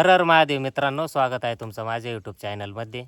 हर महादेव मित्रांनो स्वागत आहे तुमचं माझ्या यूट्यूब चॅनलमध्ये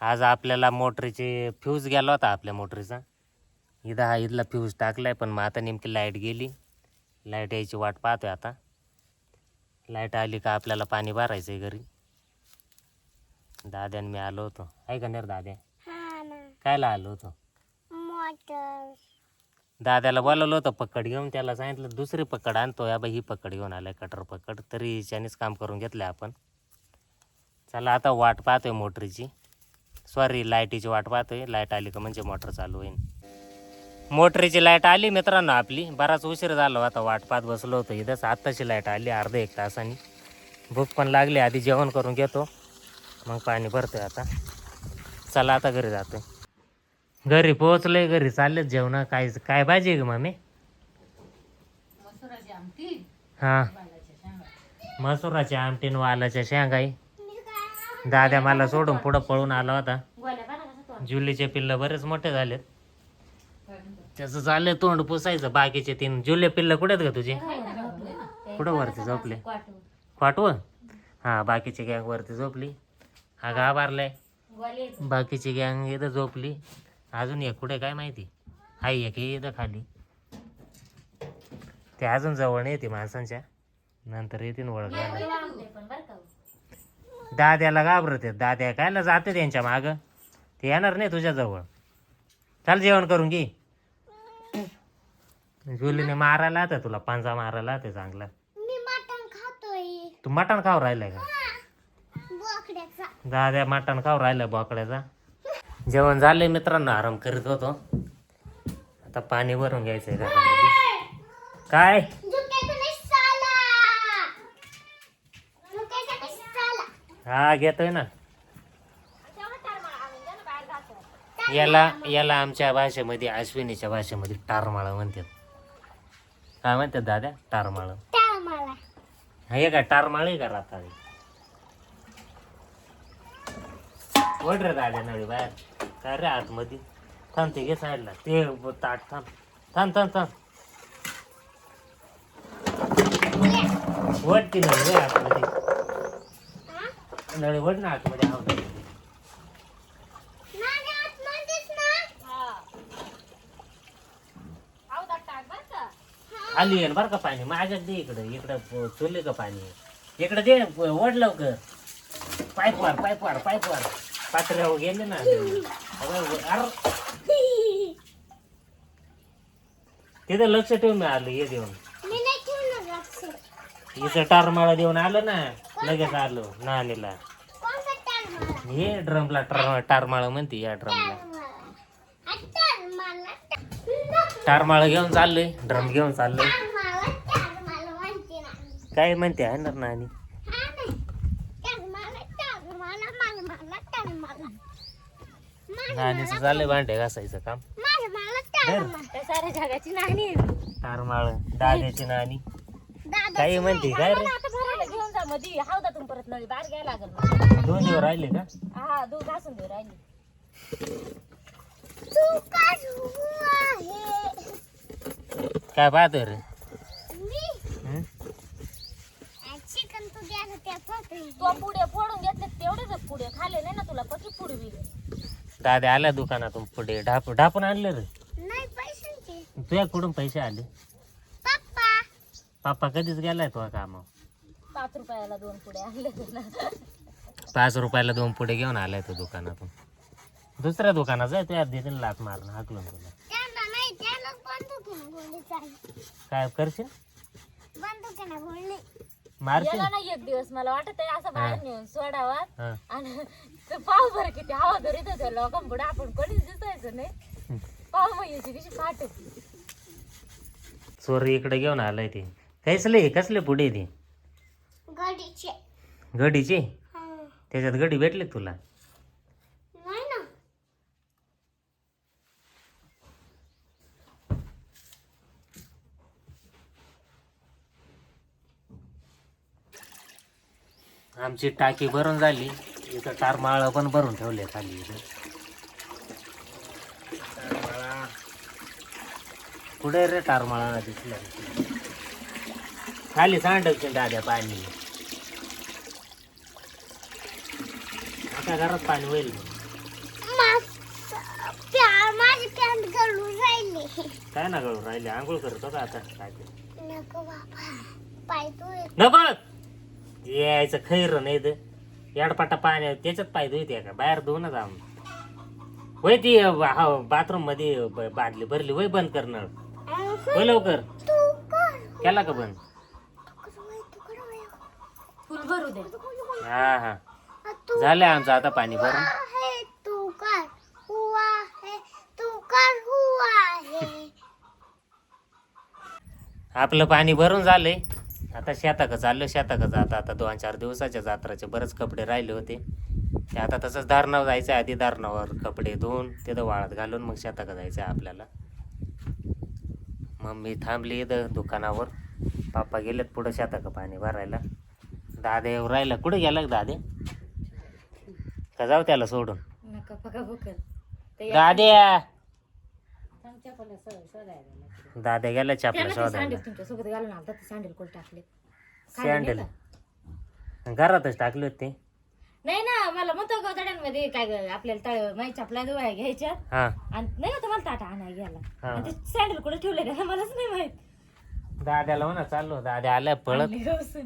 आज आपल्याला मोटरीचे फ्यूज गेला होता आपल्या मोटरीचा. इथं हा इथला फ्यूज टाकला आहे पण मग आता नेमकी लाइट गेली. लाइट यायची वाट पाहतोय आता. लाइट आली का आपल्याला पाणी भरायचं आहे घरी. दाद्याने मी आलो होतो. आहे का दाद्या? हा कायला आलो होतो? दादाला दाद्याला होतं पकड घेऊन. त्याला सांगितलं दुसरी पकड आणतो या बाई ही पकड घेऊन आलाय कटर पकड. तरी हिच्यानेच काम करून घेतलं आपण. चला आता वाट पाहतोय मोटरीची. सॉरी लाईटीची वाट पाहतोय. लाइट आली का म्हणजे मोटर चालू होईल मोटरीची लाइट आली मित्रांनो आपली. बराच उशीर झाला होता वाट पाहत बसलो होतो इथंच आत्ताची लाइट आली अर्धा एक तासाने. भूक पण लागली आधी जेवण करून घेतो. मग पाणी भरतोय आता. चला आता घरी जातोय. घरी पोहोचलोय घरी चाललेत जेवण काय काय आहे ग मामी? हा. मसुराची आमटी न वालाच्या शेंगाई दाद्या मला सोडून पुढं पळून आला होता. जुलीचे पिल्ल बरेच मोठे झालेत. त्याचं चाललंय तोंड पुसायचं. बाकीचे तीन जुले पिल्ल कुठे आहेत का तुझे कुठं वरती झोपले? पाठव हा बाकीची गँग वरती झोपली. हा गा बारलाय बाकीची गँग इथं झोपली. अजून एक कुठे काय माहिती? हाय एक हे इथं खाली. ते अजून जवळ नाही येते माणसांच्या. नंतर येतील ओळख. घ्यायला दाद्याला घाबरते. दाद्या कायला जाते त्यांच्या माग? ते येणार नाही तुझ्या जवळ. चाल जेवण करून घे. जुलीने मारायला आता तुला पांजा मारायला ते चांगला. मी मटण खातोय. तू मटण खाऊ राहिलाय का? बोकड्याचा. दाद्या मटण खाऊ राहिलाय बोकड्याचा. जेवण झालंय मित्रांनो आराम करत होतो. आता पाणी भरून घ्यायचंय घरामध्ये. काय? हा घेतोय ना. याला याला आमच्या भाषेमध्ये अश्विनीच्या भाषेमध्ये टारमाळा म्हणतात. काय म्हणतात दाद्या टारमाळा. हे का? टारमाळ आहे का राहता ओढ रे दाद्या नळी बाहेर. काय रे आतमध्ये? थांब ते घे साईडला. ते ताट थांब. थांब थांब थांब. वड ती नळी आतमध्ये. नळी वड ना आतमध्ये हा. ना. आली आहे बरं का पाणी? माझ्यात दे इकडं. इकडं चुले का पाणी? इकडं दे ओढ लवकर. पाईप वार पाईप वार पाईप वार पात्र्यावर गेले ना. तिथं लक्ष ठेवून मी आलो ये देऊन. मी नाही लक्ष. इथं टारमाळा देऊन आलो ना लगेच आलो नानीला. कोणता टार हे ड्रमला टार टारमाळा म्हणते या ड्रमला. टार मला टार टारमाळा घेऊन चाललोय ड्रम घेऊन चाललोय. टार म्हणते ना. काय म्हणते आहे ना नानी हा नाही टार मला टार मला मला मला टार मला नानीचं चाललंय भांडे घासायचं काम. धर. मला साऱ्या जगाची नाणी दाद्याची दादा काही म्हणते काय रे? आता भरायला घेऊन जा मध्ये हावदातून परत नळी बाहेर घ्यायला लागल मला. दोन दिवस राहिले का? हा दूध घासून देऊ राहिली. तू का आहे? काय पाहतोय रे? मी? हं? चिकन तू त्या तो पुढे फोडून घेतले तेवढेच पुढे. खाले नाही ना तुला कधी पुढवी दादा आला दुकानातून पुढे. ढाप ढापून आणले रे. नाही पैशांचे तुझ्या कुठून पैसे आले. पप्पा. पप्पा कधीच गेलाय तुझ्या काम पाच रुपयाला दोन पुढे आणले पाच रुपयाला दोन पुढे घेऊन आलाय तो दुकानातून. दुसऱ्या दुकानात जाय तुझ्या देतील लात मारून हाकलून तुला. त्यांना नाही त्याला बंदुकीनं गोळी चालली. काय करशील? बंदुकीनं गोळी. मारशील? गेला एक दिवस मला वाटत आहे असं बाहेर नेऊन सोडावा. हा. आणि ते पाव भर किती हवा धरीत होत्या लोकांपुढे आपण कोणीच दिसायचं नाही. पाव मग याची कशी फाट चोर इकडे घेऊन आलाय ते. कसले कसले पुढे ते? गडीचे. गडीचे? हा. त्याच्यात गडी भेटले का तुला? नाही ना. आमची टाकी भरून झाली. इथं टारमाळ पण भरून ठेवले खाली इथं. कुठे रे टारमाळा दिसला खाली सांडवचे दाद्या पाणी. अख्ख्या घरात पाणी होईल काय ना गळू राहिले? आंघोळ करतो का आता. काय ते? नको बाबा. पाय तू नको यायचं खैर नाही तर याडपाटा पाणी त्याच्यात पाय धुते का? बाहेर धुवून जाऊ होय ती बाथरूममध्ये बादली भरली. होय बंद करणं होय लवकर. केला का बंद? हा हा. झालं आमचं आता पाणी भरून. है है आपलं पाणी भरून झालंय. आता शेताक चाललं शेताक जात आता दोन चार दिवसाच्या जात्राचे बरेच कपडे राहिले होते. ते आता तसंच दारणावर जायचं आधी दारणावर कपडे धुवून तिथं वाळत घालून मग शेताक जायचं आपल्याला. मम्मी थांबली इथं दुकानावर. पापा गेलेत पुढं शेताक पाणी भरायला. दादे येऊ राहिला. कुठे गेला दादे? का जाऊ त्याला सोडून? दाद्या शोधायला दाद्या गेला चपला त्यांना ते शोधायला. सँडल तुमच्यासोबत घालून आलता ते सँडल कोण टाकले? सँडल. घरातच टाकले होते. ते नाही ना मला म्हणतो गवताड्यांमध्ये काय ग, आपल्याला तळ माई चपला दुवाय घ्यायच्या. हा. आणि नाही का तुम्हाला ताटा आणाय गेला हा. आणि ते सँडल कुठे ठेवले का मलाच नाही माहीत. दाद्याला म्हणा चाललो दाद्या आलाय पळत. आणले.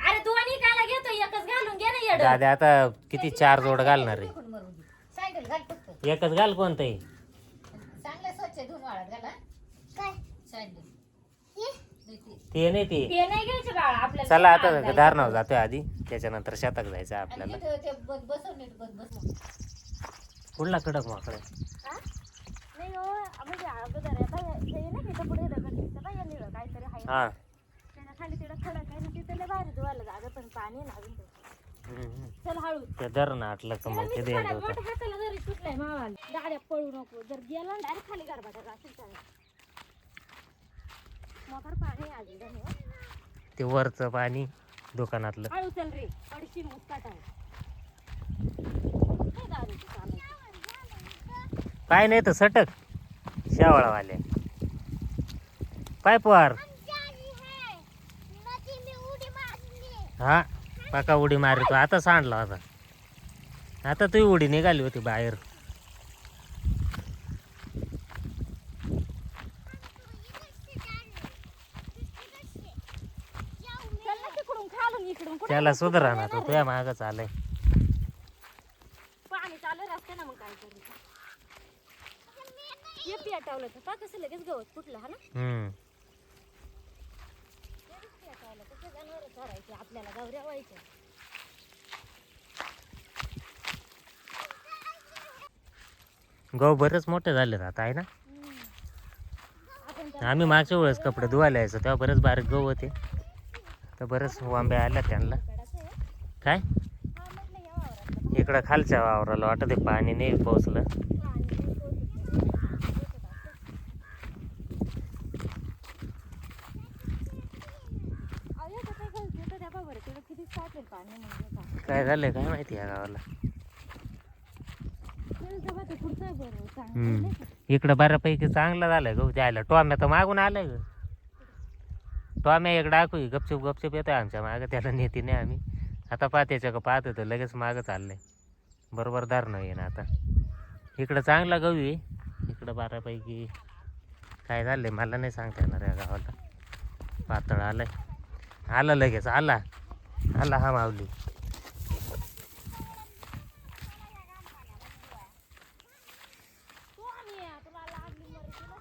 अरे तू आणि काला घेतो एकच घालून घे ना येड. दाद्या आता किती चार जोड घालणार आहे. सँडल घाल फक्त. एकच घाल कोणतंही. धुवून वाळत घाला. काय. ते. नाही ते. ते नाही घ्यायचे बाळा आपल्याला चला आता धारणावर जातोय आधी. त्याच्यानंतर शेतात जायचं आपल्याला. बसव नीट बस बस कुठला कडक माकडे? नाही हो म्हणजे अगोदर का पुढे निळं काहीतरी आहे. हा. खाली तिकडं खडक आहे ना तिथं लय बाहेर धुवायला जागा पण पाणी आहे ना अजून. त्याच्यात. हम्म. चल हळू. ते धरण आटलं तर मग ते मोठ्या हाताला सुटलाय मावाला. गाड्या पळू नको. जर गेला डायरेक्ट खाली गारबाटा असेल चालेल मोकार पाणी धन्यवाद. ते वरचं पाणी दुकानातलं. हळू चल रे. अडीचशे मुस्काट आहे काय नाही तर सटक. शेवाळावाले. पाय पोहार. है हा पाका उडी मारतो आता सांडला होता. आता तू उडी निघाली होती बाहेर. त्याला सुधारा ना तो तुझ्या मागच आलाय पाणी चालू रस्ते ना मग काय करू? ये पेटावलं तर पा कसं लगेच गवत फुटलं हा ना? कसं जनावरं आपल्याला गवऱ्या व्हायच्या. गहू बरेच मोठे झाले आता आहे ना? आम्ही मागच्या वेळेस कपडे धुवायला यायचो तेव्हा बरेच बारीक गहू होते. तर बरेच वांबे आल्या त्यांना. आहे काय? इकडं खालच्या वावराला वाटत ते पाणी नाही पोचलं काय झालंय काय माहिती या गावाला चल तेव्हा ते पुढचं आहे बरं चांगलं हम्म. इकडं बऱ्यापैकी चांगलं झालंय गहू द्यायला टोम्या तर मागून आलंय ग. टोम्या इकडं दाखवू गपचूप गपचूप येतोय आमच्या मागं. त्याला नेते नाही आम्ही. आता पाहतेच्या का पाहत होतं लगेच मागं चाललंय. बरोबर धरणं येईन आता. इकडं चांगला गहू आहे. इकडं बऱ्यापैकी काय झालंय मला नाही सांगता येणार या गावाला. पातळ आलंय. आलं लगेच. आला. आला हा माऊली तू आणि ये, तुला लागली मरी तुला.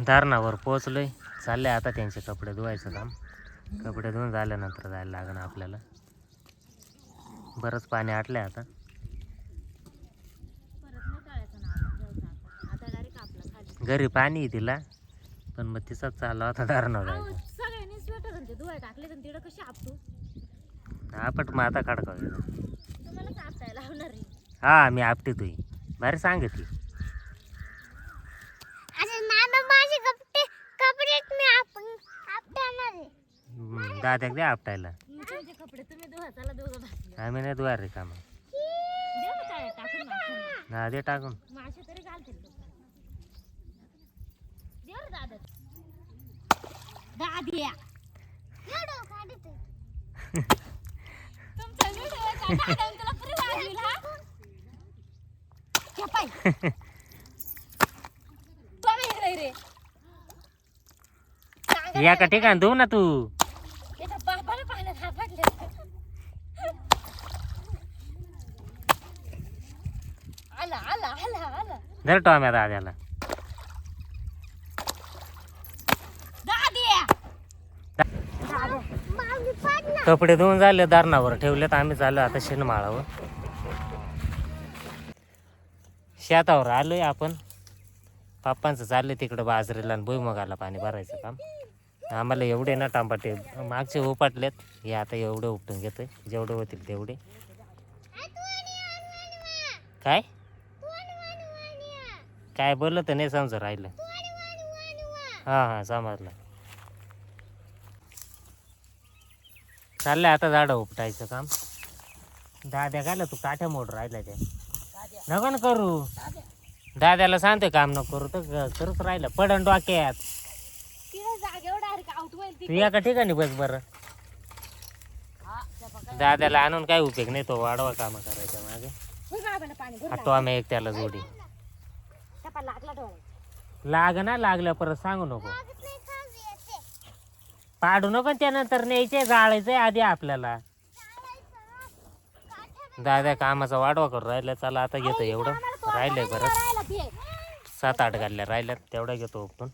धारणावर पोचलोय चालले आता त्यांचे कपडे धुवायचं काम. कपडे धुवून झाल्यानंतर जायला लागणार आपल्याला. बरंच पाणी आटलंय आता. ना आता आता. आता घरी पाणी आहे तिला पण मग तिचाच चालला होता धारणावर अहो, जायचं सगळ्यांनी स्वेटर आणि ते धुवाय टाकले तर तिकडं कशी आपटू? आपट मग आता लावणार आहे? हा मी आपटी तुई भारी सांगते अरे नाना माझे कपडे कपडेच मी आपण आपटणार आहे दाद्याक द्या आपटायला. मग तुमचे कपडे तुम्ही धुवा चला दोघं भासले आम्ही नाही दुवार रे कामा. दे ना टाळ्या टाकून मागं. हा दे टाकून. मासे तरी घालतील लोक. दे रे दादा. दादिया. व्हिडिओ काढतोय तुमचा व्हिडिओ दाद्याने तुला पुरी वाजवील, हा? घे पाय. तू आम्ही इकडे रे? सांगा एका ठिकाणी देऊ ना तू त्याच्या बापाला पाण्यात हात फाटले आला आला आला आला धर टॉम्या दाद्याला. कपडे धुवून झाले दारणावर ठेवलेत आम्ही चाललो आता शेणमाळावर. शेतावर आलोय आपण. पप्पांचं चाललंय तिकडं बाजरीला आणि भुईमुगाला पाणी भरायचं काम. आम्हाला एवढे ना टांबाटे मागचे उपाटलेत. हे आता एवढे उपटून घेतोय. जेवढे होतील तेवढे. काय? काय बोललं तर नाही समजा राहिलं. हां हां समजलं. चाललंय आता झाडं उपटायचं काम. दाद्या काय तू काठ्या मोड राहिल्या त्या? नको ना करू. दाद्याला सांगते काम नको करू तर क- करूच राहिलं. पडण डोक्यात. ती तू एका ठिकाणी बस बरं. दाद्याला आणून काय उपयोग नाही तो वाढवा काम करायच्या मागे. भरून हटतो आम्ही एक त्याला जोडी. लाग ना लागल्या परत सांगू नको. पाडू नको त्यानंतर न्यायचे जाळायचंय आधी आपल्याला. दादा कामाचा वाढवा करू राहिला चला आता घेतो एवढं. राहिलंय बरं. सात आठ गाडल्या राहिल्यात तेवढ्या घेतो उपटून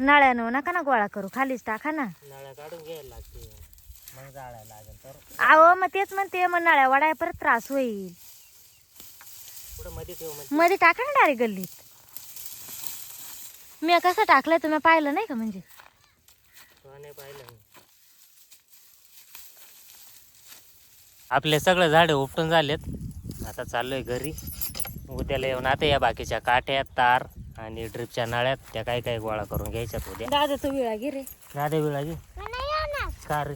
नळ्यानं नका ना गोळा करू खालीच टाका ना. नळ्या काढून घ्यायला लागते मग जाळायला लागेल तर. अहो मग तेच म्हणते मग नळ्या वडाय परत त्रास होईल. पुढे मध्ये ठेव म्हणजे मध्ये टाका ना डायरेक्ट गल्लीत. मी कसं टाकलंय तुम्ही पाहिलं नाही का म्हणजे? तो नाही पाहिलं मी. आपले सगळे झाडे उपटून झालेत. आता चाललोय घरी. उद्याला येऊन आता या बाकीच्या काठ्या तार. आणि ड्रिपच्या नळ्यात त्या काही काही गोळा करून घ्यायच्यात उद्या. दादाचा विळा घे रे. दादे विळाजी नाही येणार. का रे?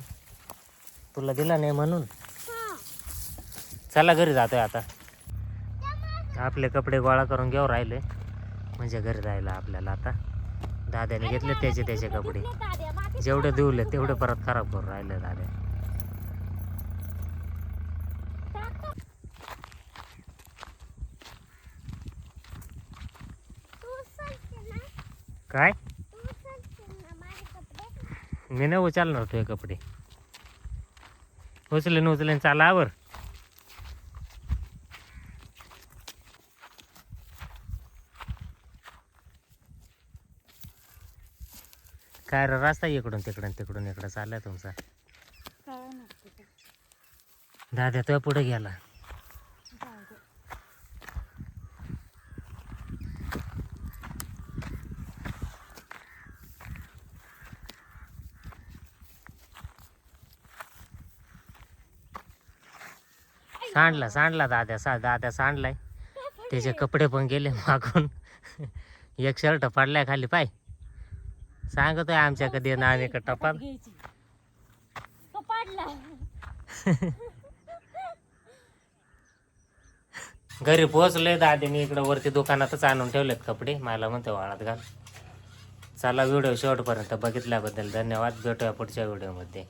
तुला दिला नाही म्हणून? चला घरी जातोय आता. आपले कपडे गोळा करून घेऊ राहिले. म्हणजे घरी राहिलं आपल्याला आता. दाद्याने घेतले त्याचे त्याचे कपडे. जेवढे दिवले तेवढे परत खराब करून राहिले दाद्या तू उचलते ना काय? तू ना मी नाही उचलणार तुझे कपडे. उचलेन उचलेन चाला आवर. काय रस्ता इकडून तिकडून तिकडून इकडं चाललाय तुमचा. दाद्या तुझ्या पुढे गेला. सांडला सांडला दाद्या सा दाद्या सांडलाय. त्याचे कपडे पण गेले मागून. एक शर्ट पडलाय खाली पाय. सांगतोय आमच्या कधी ना आम्ही का टपाल. घरी पोहोचले दादी मी इकडं वरती दुकानातच आणून ठेवलेत कपडे. मला म्हणते वाळात घाल. चला व्हिडिओ शेवटपर्यंत बघितल्याबद्दल धन्यवाद. भेटूया पुढच्या व्हिडिओमध्ये.